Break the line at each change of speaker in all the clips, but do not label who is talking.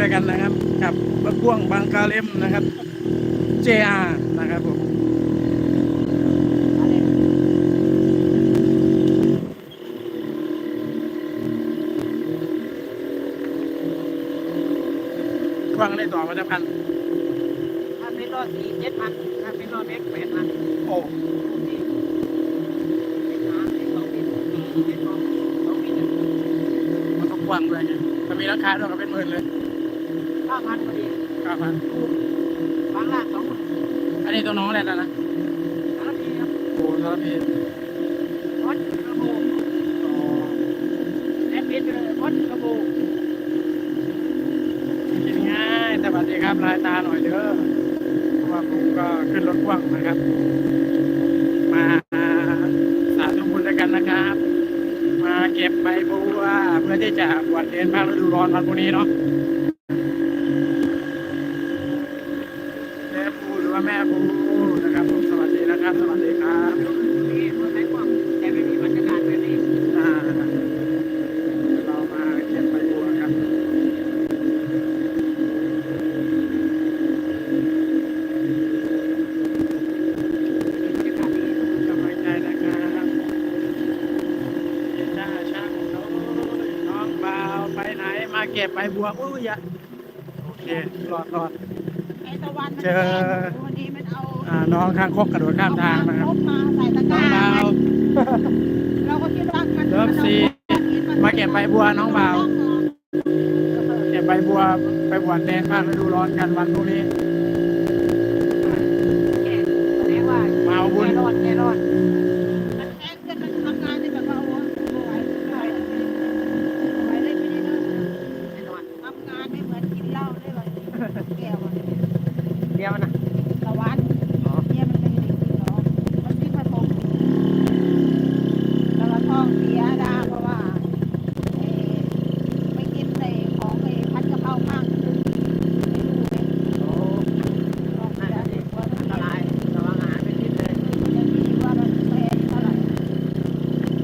ด้วยกันนะครับกับรถพ่วงบางกาเลมนะครับ JR นะครับผมพ่วงได้ต่อมาจะพัน
ถ้าเป็นรถสี่เจ็ดพันถ้าเป็นรถเล็กแปดพัน
โอ้
นี่เป็นหาเป็นสองบินเป็นสองสองบินหนึ่ง
มันต้องกว้างเลยไงถ้ามีราคาด้วยก็เป็นหมื่นเลย
ห้า พันพอดี
เก้าพัน
บางล่างสองหมื่น
อันนี้ตัวน้องอะไรแล้วนะ
สารพีครับ
โอ้สารพี
วัดกระโบก
อ๋อ
แอดมินไปเลยวัดกระโบก
กินง่ายแต่บัดนี้ครับลายตาหน่อยเด้อเพราะว่าผมก็ขึ้นรถพ่วงนะครับ มาสาธุบุญด้วยกันนะครับ มาเก็บใบบัวเพื่อที่จะบวชเรียนภาคฤดูร้อนวันพรุ่งนี้เนาะแม่ปูห รือว่าแม่ปูนะครับผมสวัสดีนะครับ สวัสดีครับ
ไม่มีบรรยากาศแบบนี้
อ่าเรามาเก็บใบบัวครับ
บรรยากาศดี
กำลังใจนะครับเจ้าช่างน้อยน้องบ่าวไปไหนมาเก็บใบบัวอุ้ยอย่าโอเครอดรอด เจอ
วันนี้มันเอา
อ่าน้องข้างคกกระโดดข้ามทางนะครับ
เอมาใส่ตะก
น้อ
ร้าง
บ่าว
เราก็คิดว่ามัน
เริ่มสีมาเก็บใบบัวน้องบ่าวเก็บใบบัวไปบวชแดนภาคฤดูร้อนกันวันพรุ่งนี้
เรียกว่า
มาเอาบุญ
แกรอดแกรอดมันแอ๊กกันมันทำงานที่แบบว่ องเสียดาเพราะว่าไม่กินในของไอ้พัดกะเพราข้างคืนไม่รู้ไงท้องเสียเด็กว่ามันละลายระวังอาหารเป็นพิษเลยยังมีว่ามันแพงเท่าไหร่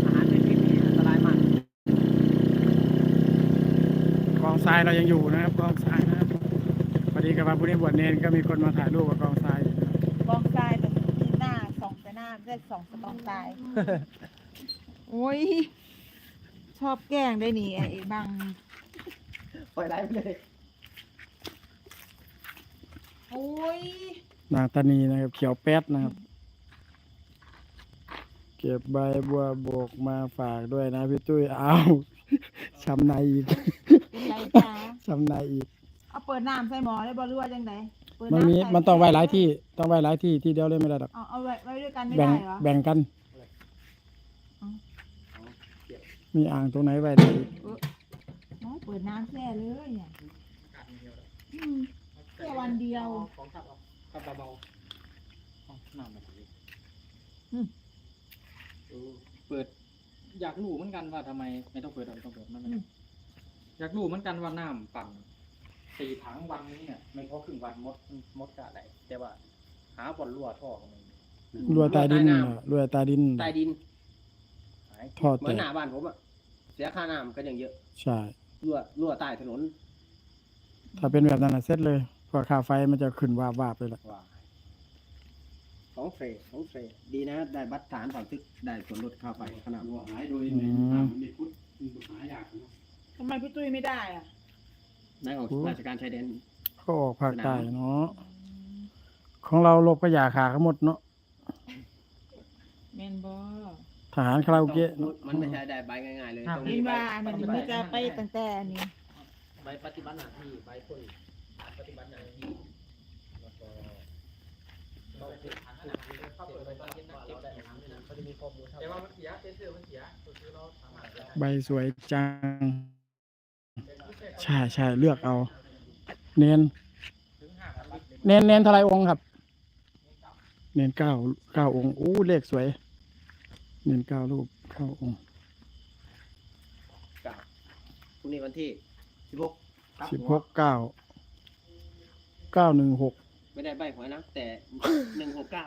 อาหารเป็นพิษนี่อันตรายมาก
กองทรายเรายังอยู่นะครับกองทรายนะครับพอดีกับว่าพรุ่งนี้บวชเนนก็มีคนมาถ่ายรูปกับกองทรายอยู่นะครับ
กองทรายแบบที่หน้าส่องไปหน้าไม่ได้ส่องสกองทราย โอ้ย ชอบแกล้งได้นี่ไอ้บาง
ปล่อยได้ไปเลย
โอ้ย
นางตานีนะครับ เขียวแป๊ดนะครับ เก็บใบบัวโบกมาฝากด้วยนะพี่ตุ้ยเอาช้ำในอีก
เป็นไรจ้า
ช้ำในอีก
เอาเปิดน้ำใส่หมอได้บ่รู้ว่าจังไดเปิด
มันมีำ
ใส่
มันต้องไว้หลายที่ต้องไว้หลายที่ที่เดียวเลยไม่ได้หรอก
เอาเอาไว้ไว้ด้วยกันไม่
แบ่ง
ได้เหรอ
แบ่งกัน
อ๋อ
มีอ่างตรงไหนไว้ได้อีก
อ๋อเปิดน้ำแช่เลยเนี่ยอืมแค่วันเดียว
ของขับออกขับเบาๆเอาน้ำมาที
อืม
เออเปิด อยากรู้เหมือนกันว่าทำไม ไม่ต้องเปิดหรอกไม่ต้องเปิดมันไม่ได้อยากรู้เหมือนกันว่าน้ำปั่นสี่ถังวันนี้เนี่ยไม่พอครึ่งวันมดมดกะไหนแต่ว่า หาบ่อนรั่วท่อก็ไม่มี
รัวใตายดินน่ะรัวใตายดิน
ใต้ดิน
หาย
ท่อ
เหมื
แต
อน
ก
หน้าบ้านผมอะ เสียค่าน้ำก็ยังเยอะ
ใช่
รั่วรั่วใต้ถนน
ถ้าเป็นแบบนั้นน่ะเสร็จเลยเพราะค่าไฟมันจะขึ้นวาบวาบเลยล่ะ
ว่าของเฟรสของเฟรดีนะ ได้บัตรฐานผ่อนทึกได้ส่วนลดค่าไฟขนาด
หายโดย
อืม
มีพุทธหายากนะ
ทำไมพี่ตุ้ยไม่ได้อะ
ได้ออกราชการชายแดน
เขาออกภาคใต้เนาะของเราลบก็อย่าขาเขาหมดเนาะ
แมนบอ
ทหารคาราโอเกะ
ต้องมันไม่ใช่ได้ใบง่ายๆเลยต้อง
เห็
มี
น
ใบ
ว่าอันนั้นมันจะไปตั้งแต่อันนี้
ใบปฏิบัติหน้าที่ใบคนปฏิบัติหน้าที่แล้วก็ต้องเป็นฐานขนาดนี้เข้าเปิดใบตอนเย็นนะเก็บได้ถามด้วยนะเขาจะมีข้อมูลเท่า
แต่ว่ามันเสียเซอร์มันเสียคือเราสามารถจะ
ใบสวยจังใช่ใช่เลือกเอา เน้น
ถึงห้าพันลิตรเลย
เน้นเน้นเท่าไรองค์ครับ เน้นเก้าเก้าองค์อู้เลขสวย เน้นเก้ารูปเก้าองค์
กาพรุ่งนี้วันที่สิบหก
สิบหกเก้าเก้าหนึ่งหก
ไม่ได้ใบหวยนะแต่หนึ่งหกเก้า